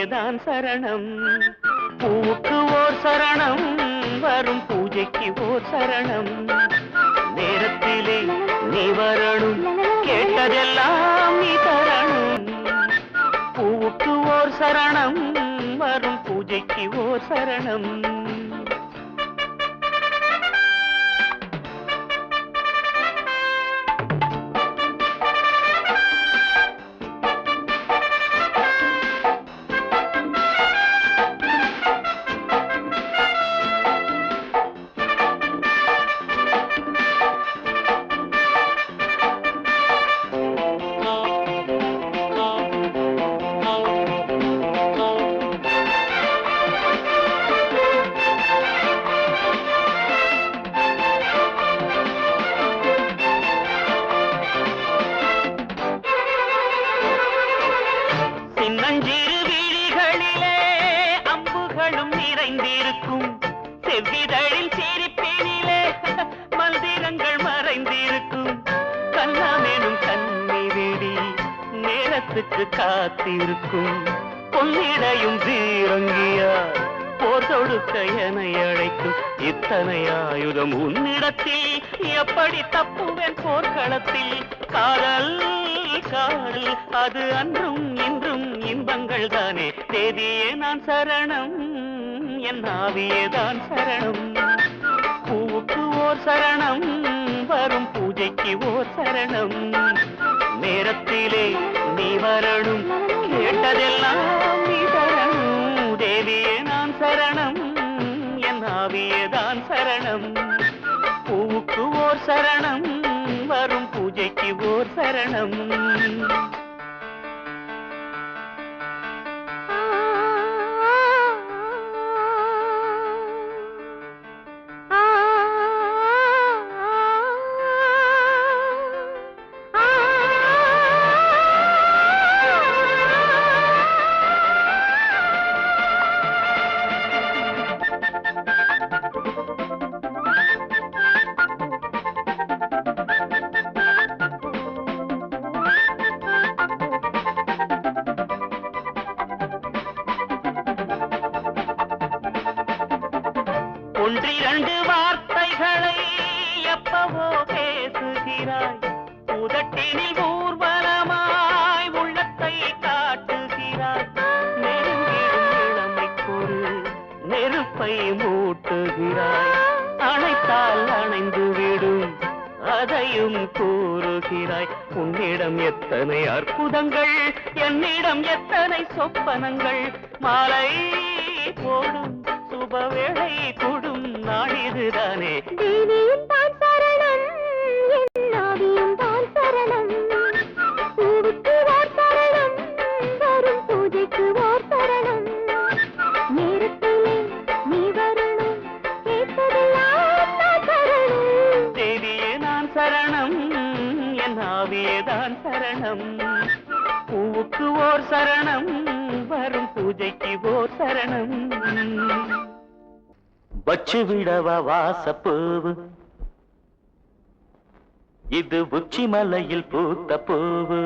சரணம் சரணம். பூவுக்கு ஓர் சரணம் வரும் பூஜைக்கு ஓர் சரணம். நேரத்திலே நீ வரணும் கேட்டதெல்லாம் நீ தரணும். பூவுக்கு ஓர் சரணம் வரும் பூஜைக்கு ஓர் சரணம். செவ்விதழில் சிரிப்பினிலே மந்திரங்கள் மறைந்திருக்கும். கண்ணாமேனும் கண்ணி வெடி நேரத்துக்கு காத்திருக்கும். பொன்னிடையும் தீரங்கியா போர் தொடுக்க என அழைக்கும். இத்தனை ஆயுதம் உன்னிடத்தில் எப்படி தப்புவேன் போர்க்களத்தில்? காதல் காதல் அது அன்றும் இன்றும் இன்பங்கள் தானே தேதியே நான் சரணம். என் ஆவியேதான் சரணம்? பூவுக்கு ஓர் சரணம் வரும் பூஜைக்கு ஓர் சரணம். நேரத்திலே நீ வரணும் கேட்டதெல்லாம் நீ தரணும். தேவியே நான் சரணம் என் ஆவியேதான் சரணம்? பூவுக்கு ஓர் சரணம் வரும் பூஜைக்கு ஓர் சரணம். கட்டினில் ஊர்வலமாய் உள்ளத்தை காட்டுகிறார். நெருங்கிடும் இளமைக்கொரு நெருப்பை மூட்டுகிறாய் அணைத்தால் அணைந்து விடும் அதையும் கூறுகிறாய். உன்னிடம் எத்தனை அற்புதங்கள் என்னிடம் எத்தனை சொப்பனங்கள். மாலை போடும் சுபவேளை கூடும் நாளிதுதானே என் சரணம். பூவுக்கு ஓர் சரணம் வரும் பூஜைக்கு ஓர் சரணம். வச்சு விடவா வாசப்பூவு? இது உச்சி மலையில் பூத்த பூவு.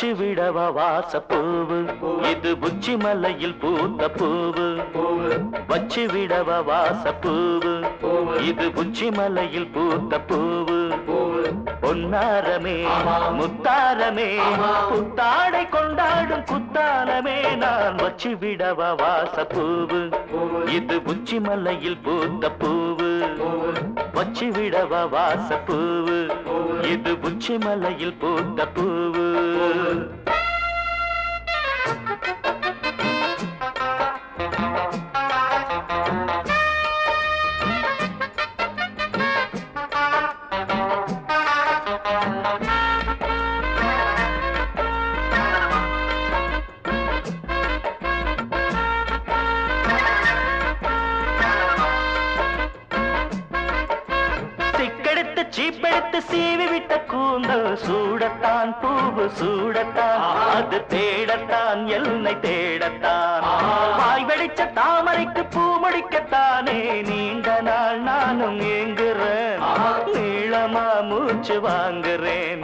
பூச்சி விடவா வாசப்பூவு. இது உச்சி மலையில் பூத்த பூவு. வச்சு விடவா வாசப்பூவு. இது உச்சி மலையில் பூத்த பூவு. பொன்னாரமே முத்தாரமே புத்தாடை கொண்டாடும் குத்தாலமே நான் வச்சு விடவா வாசப்பூவு. இது உச்சி மலையில் பூத்த பூவு. வச்சு விடவா வாசப்பூவு. இது உச்சி மலையில் பூத்த பூவு. அது தேடத்தான் என்னை தேடத்தான். வாய் வெடிச்ச தாமரைக்கு பூ முடிக்கத்தானே நீண்ட நாள் நானும் ஏங்குறேன். நீளமா மூச்சு வாங்குறேன்.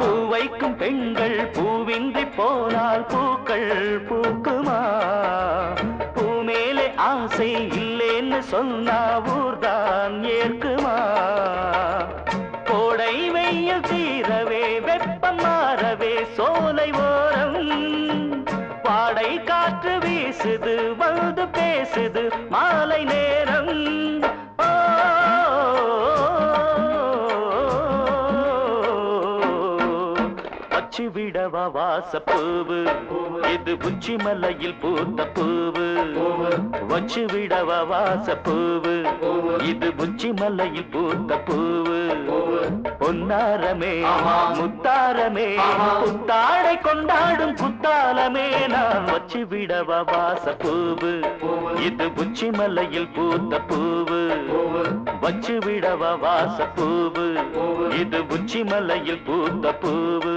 பூ வைக்கும் பெண்கள் பூவின்றி போனால் பூக்கள் பூக்குமா? பூ மேலே ஆசை இல்லைன்னு சொன்னா ஊர்தான் ஏற்குமா? கோடை வெயில் தீரவே வெப்பம் மாறவே சோலை ஓ பேசுது வந்து பேசுது மாலை நேரம் வச்சு விடவா வாசப்பூவு. இது உச்சி மலையில் பூத்த பூவு. வச்சு விடவா வாசப்பூவு. இது உச்சி மலையில் பூத்த பூவு. பொன்னாரமே முத்தாரமே புத்தாடை கொண்டாடும் புத்தாலமே. நான் வச்சு விடவா வாசப்பூவு. இது உச்சி மலையில் பூத்த பூவு. வச்சு விடவா வாசப்பூவு. இது உச்சி மலையில் பூத்த பூவு.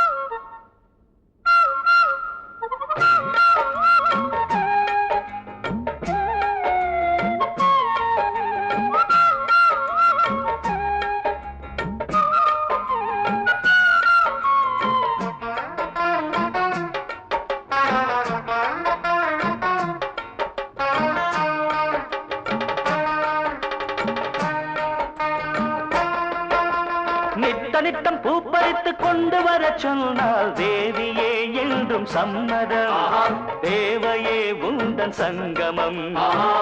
நித்தம் பூப்பறித்து கொண்டு வர சொன்னால் தேவியே என்றும் சம்மதம். தேவையே உந்தன் சங்கமம்.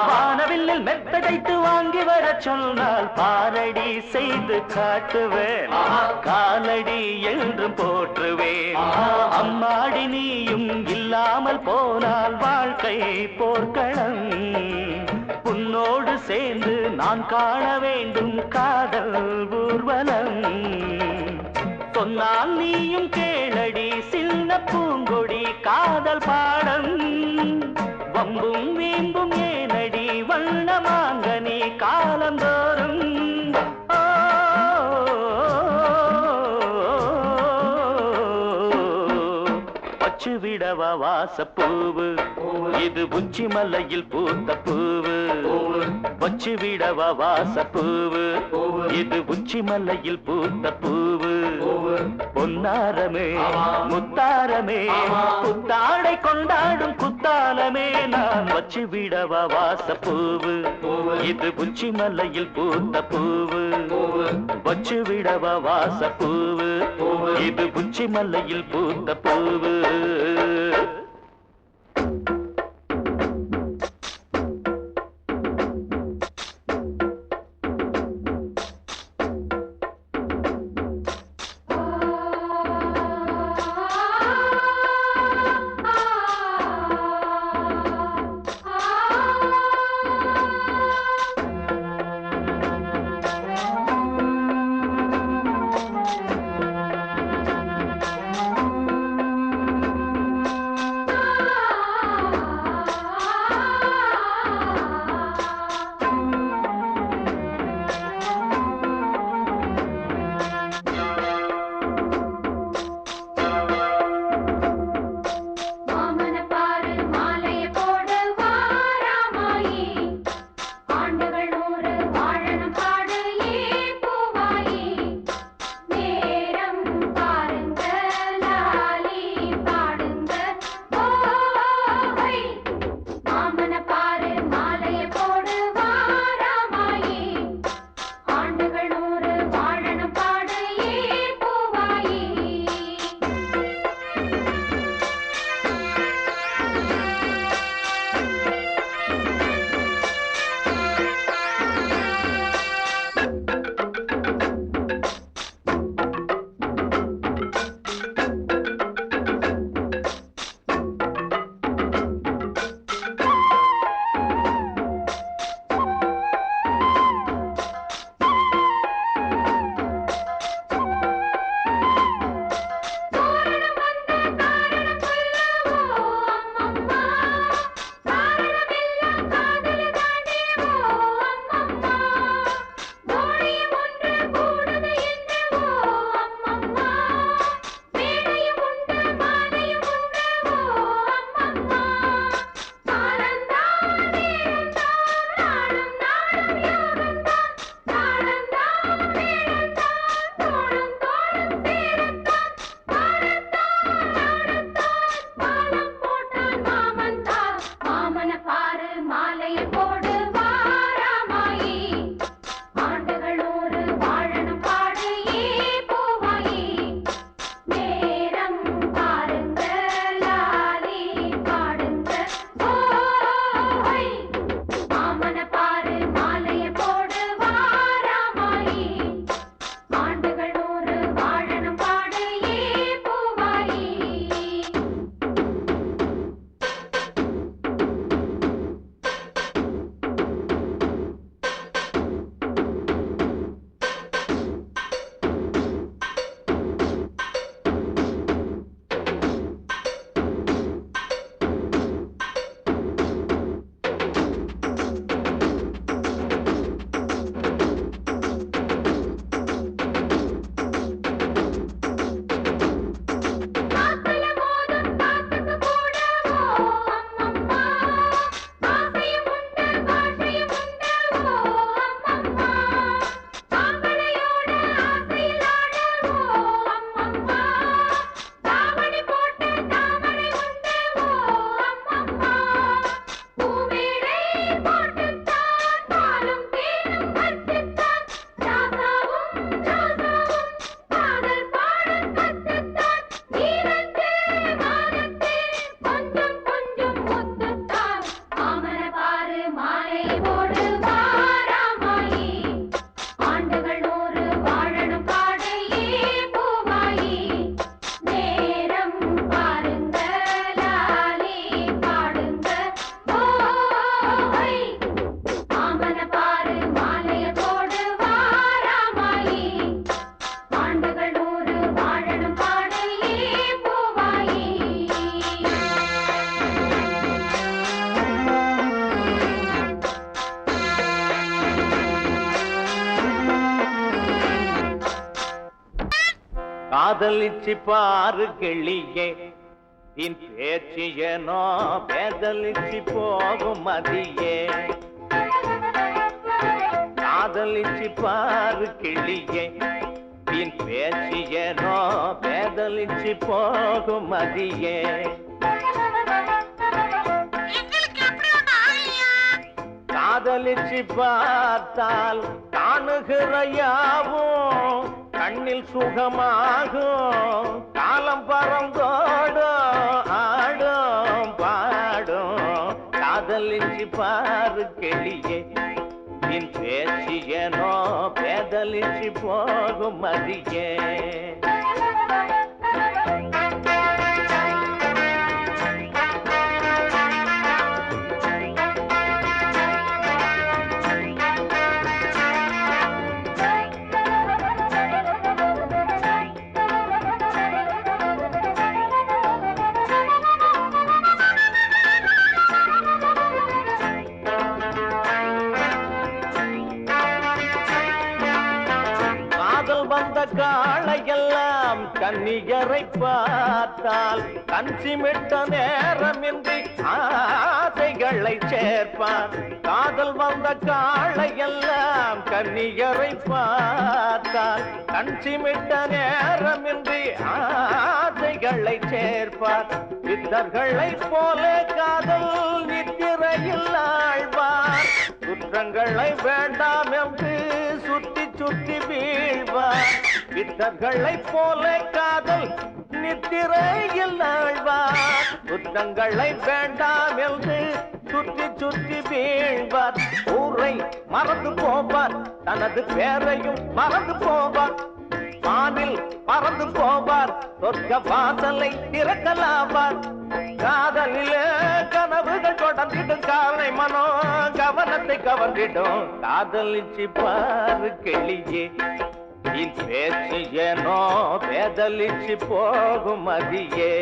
வானவில்லில் மெத்தடைத்து வாங்கி வர சொன்னால் பாரடி செய்து காட்டுவேன் காலடி என்றும் போற்றுவேன். அம்மாடி நீயும் இல்லாமல் போனால் வாழ்க்கை போர்க்களம். உன்னோடு சேர்ந்து நான் காண வேண்டும் காதல் ஊர்வலம். சொன்னால் நீயும் கேளடி சின்ன பூங்கொடி காதல் பாடம் வம்பும் வீம்பும் ஏனடி வண்ணமாங்கனி காலந்தோறும். ஓ, விடவா வாசப்பூவு இது உச்சி மலையில் பூத்த பூவு. வச்சு விடவா வாசப்பூவு இது உச்சி மலையில் பூத்த பூவு. பொன்னாரமே முத்தாரமே புத்தாடை கொண்டாடும் குத்தாலமே நான் வச்சு விடவா வாசப்பூவு இது உச்சி மலையில் பூத்த பூவு. வச்சு விடவா வாசப்பூவு இது உச்சி மலையில் பூத்த பூவு. காதலிச்சு பாரு கிளியே. என் பேச்சு ஏனோ பேதலிச்சு போகும் மதியே. காதலிச்சு பாரு கிளியே. என் பேச்சு ஏனோ பேதலிச்சு போகும் மதியே. காதலிச்சு பார்த்தால் காணுகிற யாவும் கண்ணில் சுகமாகும் காலம் பறந்தோடும் ஆடும் பாடும். காதலிச்சு பாரு கெளியே என் பேச்சியனோ பேதலிச்சு போகும் மதியே. காளையெல்லாம் கன்னியரை பார்த்தால் கஞ்சிமிட்ட நேரமின்றி ஆசைகளை சேர்ப்பான். காதல் வந்த காளையெல்லாம் கன்னியரை பார்த்தால் கஞ்சிமிட்ட நேரமின்றி ஆசைகளை சேர்ப்பார் சித்தர்களைப் போல காதல் நித்திரையில் ஆழ்வார். குற்றங்களை வேண்டாம் என்று சுத்தி சுற்றி வீழ்வார் பித்தர்களைப் போல காதல் நித்திரையில் ஆழ்வார் குற்றங்களை வேண்டாம் என்று சுற்றி சுற்றி வீழ்வார். ஊரை மறந்து போவார். தனது பேரையும் மறந்து போவார். வானில் பறந்து போவார். சொர்க்க வாசலை திறக்கலாவார். காதலிலே கனவுகள் தொடர்ந்திடும் காலை மனோ கவனத்தை கவர்ந்திடும். காதலிச்சு பாரு கிளியே என் பேச்சு ஏனோ பேதலிச்சு போகும் மதியே.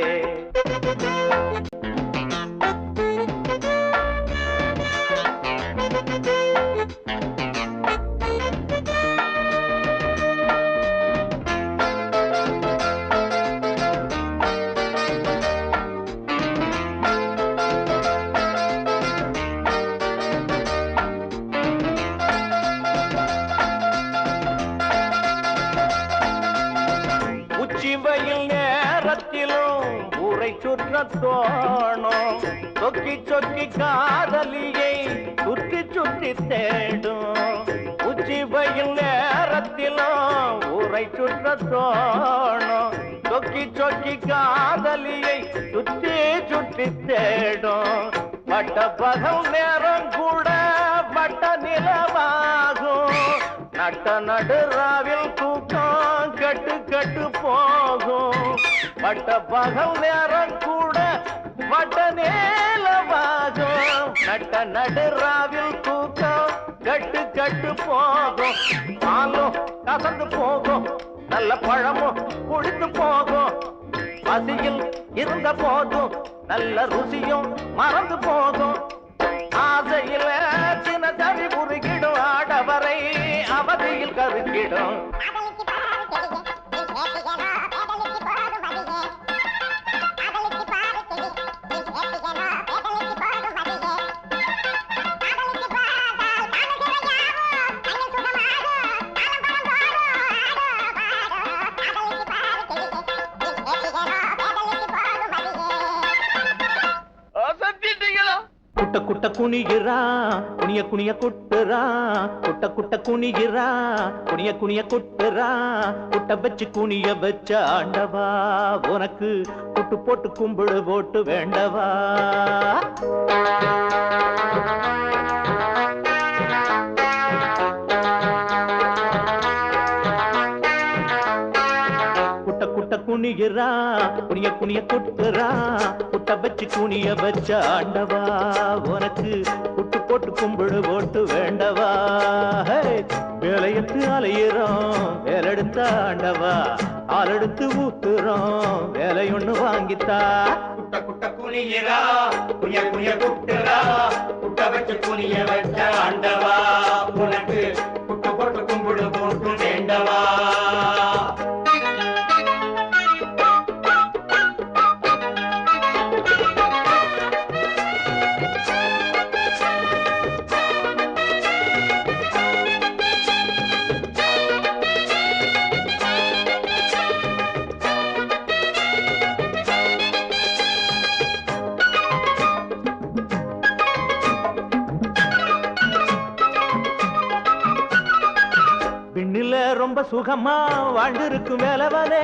உச்சி சொக்கி சொக்கி காதலியை சுற்றி சுற்றி தேடும். உச்சி வெயில் நேரத்திலும் ஊரை சுற்ற தோணும் சொக்கி சொக்கி காதலியை சுற்றி சுற்றி தேடும். பட்ட பகல் நேரம் கூட பட்ட நிலவாகும் நட்ட நடுராவில் தூக்கம் கட்டு கட்டு போகும். வட்ட பகல் நேரம் கூட வட்ட நேலமாகும் நட்ட நடுராவில் தூக்கம் கட்டு கட்டு போகும். பாலும் கசந்து போகும். நல்ல பழமும் குடித்து போகும். பசியில் இருந்த போதும் நல்ல ருசியும் மறந்து போகும். ஆசையில் சின்ன தவி குறுக்கிடும் ஆடவரை அவதியில் கருக்கிடும். குட்ட குனிகிறா குனிய குனிய குட்டுறா. குட்ட குட்ட குனிகிறா குனிய குனிய குட்டுறா. குட்ட வச்சு குனிய வச்ச ஆண்டவா உனக்கு குட்டு போட்டு கும்பிடு போட்டு வேண்டவா. குனிகிறா குனிய குனிய குட்டுறா குட்ட வச்சு குனிய வச்ச ஆண்டவா. உனக்கு குட்டு போட்டு கும்பிடு போட்டு வேண்டவா. வேலையத்து அலையிறோம் வேலெடுத்த ஆண்டவா. ஆளெடுத்து ஊத்துறோம் வேலை ஒண்ணு வாங்கித்தா. குட்ட குட்ட குனியரா குனிய குனிய குட்டுறா குட்ட வச்சு குனிய வச்ச ஆண்டவா. உனக்கு சுகமா வாழ்ந்திருக்கும் வேலவனே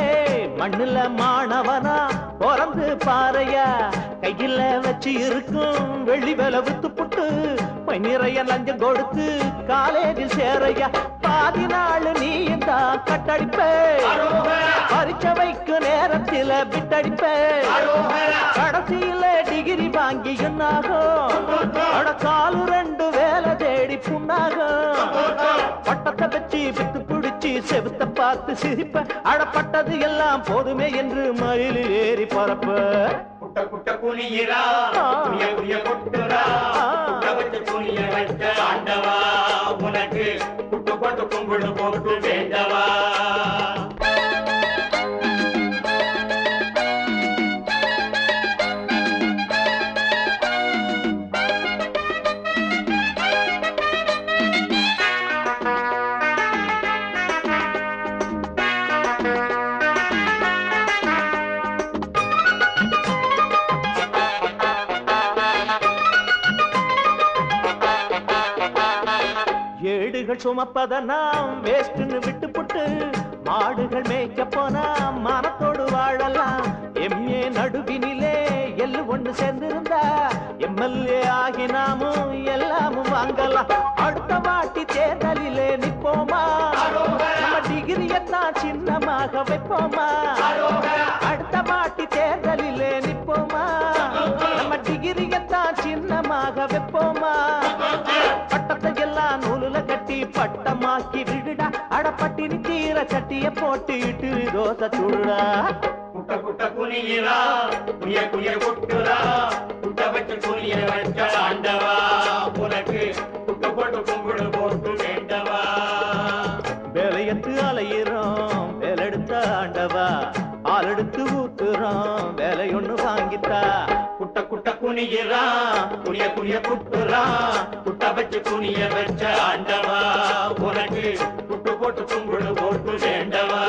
மண்ணுல மாணவனா பிறந்து பாறையா. கையில வச்சு இருக்கும் வெள்ளி வேலை வித்து புட்டு பை நிறைய லஞ்சம் கொடுத்து காலேஜில் சேரையா. பாதி நாள் நீ தான் கட்டடிப்பே. பரிச்ச வைக்கு நேரத்தில விட்டடிப்பே. கடைசியில டிகிரி வாங்கி என்னாகும்? செவுத்த பார்த்து சிரிப்ப அடப்பட்டது எல்லாம் போதுமே என்று மயிலில் ஏறி குட்ட குட்ட வச்சு ஆண்டவா உனக்கு குட்டு போட்டு கும்பிடு போட்டு வேண்டவா. மாடுகள் சுமப்பத நாம் வேஸ்ட்னு விட்டு புட்டு மாடுகள் மேய்க்க போனா மனத்தோடு வாழலாம். எம்ஏ நடுவினிலே எல்லு ஒண்ணு சேர்ந்திருந்தா எம்எல்ஏ ஆகி நாமும் எல்லாமும் வாங்கலாம். அடுத்த வாட்டி தேர்தலிலே நிற்போமா நம்ம டிகிரியத்தான் சின்னமாக வைப்போமா? அடுத்த வாட்டி தேர்தலிலே நிற்போமா நம்ம டிகிரியத்தான் சின்னமாக வைப்போமா? பட்டமாக்கி விடுடா. அடப்பட்டினி தீர சட்டிய போட்டு இட்டு தோசை சுடுடா. குட்ட குட்ட குனிகிறா குனிய குனிய குட்டுறா. குட்ட வச்சு குனிய வச்ச ஆண்டவா. உனக்கு குட்டு போட்டு கும்பிடு போட்டு வேண்டவா. வேலையத்து அலையிறோம். வேலெடுத்த ஆண்டவா. ஆள் எடுத்து ஊத்துறோம் வேலை ஒண்ணு வாங்கித்தா. குட்ட குட்ட குனிகிறா குனிய குனிய குட்டுறா. குட்ட துணிய வச்ச ஆண்டவா உனக்கு குட்டு போட்டு கும்பிடு போட்டு வேண்டவா